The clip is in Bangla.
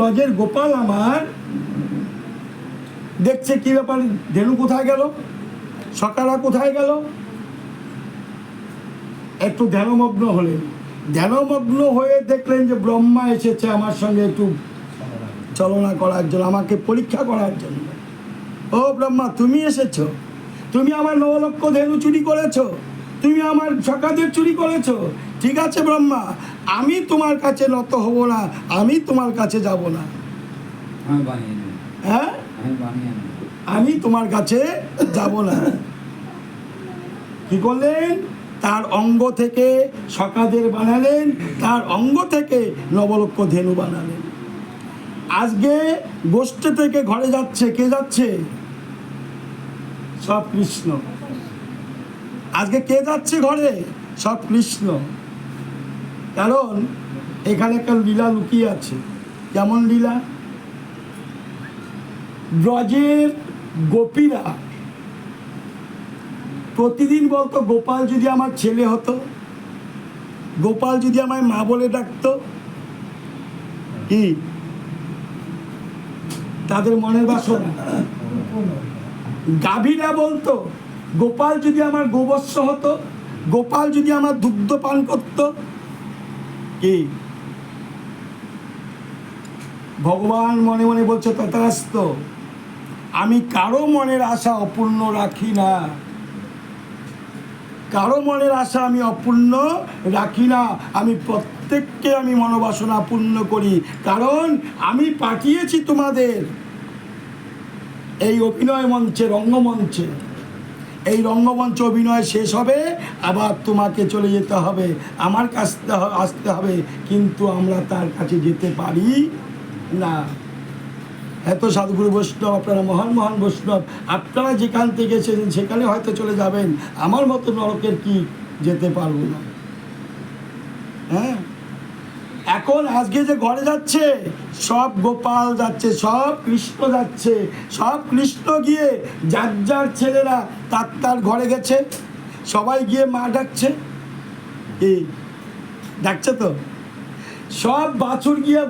ব্রজের গোপাল আমার। দেখছে কি ব্যাপার? ধেনু কোথায় গেল? সকারা কোথায় গেল? একটু ধ্যানমগ্ন হলেন। ধ্যানমগ্ন হয়ে দেখলেন যে ব্রহ্মা এসেছে আমার সঙ্গে একটু চলনা করার জন্য, আমাকে পরীক্ষা করার জন্য। ও ব্রহ্মা, তুমি এসেছ? তুমি আমার নবলক্ষ ধেনু চুরি করেছ? তুমি আমার সকাদের চুরি করেছ? ঠিক আছে ব্রহ্মা আমি তোমার কাছে নত হব না আমি তোমার কাছে যাব না। আমি হ্যাঁ? আমি আমি তোমার কাছে যাব না। কি করলেন? তার অঙ্গ থেকে সকাদের বানালেন তার অঙ্গ থেকে নবলক্ষ ধেনু বানালেন। আজকে গোষ্ঠী থেকে ঘরে যাচ্ছে কে যাচ্ছে? সব কৃষ্ণ। আজকে কে যাচ্ছে ঘরে? সব কৃষ্ণ। কারণ এখানে একটা লীলা লুকিয়ে আছে। কেমন লীলা? ব্রজের গোপীরা। প্রতিদিন বলতো, গোপাল যদি আমার ছেলে হতো, গোপাল যদি আমায় মা বলে ডাকতো, কি? তাদের মনের বাসনা। গাভীরা বলতো, গোপাল যদি আমার গোবৎস হতো, গোপাল যদি আমার দুগ্ধ পান করতো কি? ভগবান মনে মনে বলছে তথাস্ত আমি কারও মনের আশা অপূর্ণ রাখি না। কারও মনের আশা আমি অপূর্ণ রাখি না। আমি প্রত্যেককে আমি মনোবাসনা পূর্ণ করি, কারণ আমি পাঠিয়েছি তোমাদের এই অভিনয় মঞ্চে রঙ্গমঞ্চে এই রঙ্গমঞ্চ অভিনয় শেষ হবে, আবার তোমাকে চলে যেতে হবে, আমার কাছ আসতে হবে, কিন্তু আমরা তার কাছে যেতে পারি না। এত সাধুগুরু বৈষ্ণব, আপনারা মহান মহান বৈষ্ণব, আপনারা যেখান থেকে এসেছেন সেখানে হয়তো চলে যাবেন, আমার মতো নরকের কি যেতে পারব না? হ্যাঁ? এখন আজকে যে ঘরে যাচ্ছে, সব গোপাল যাচ্ছে, সব কৃষ্ণ যাচ্ছে, সব কৃষ্ণ গিয়ে যার যার ছেলেরা তার তার ঘরে গেছে, সবাই গিয়ে মা ডাকছে। এই, ডাকছে তো? সব বাছুর গিয়ে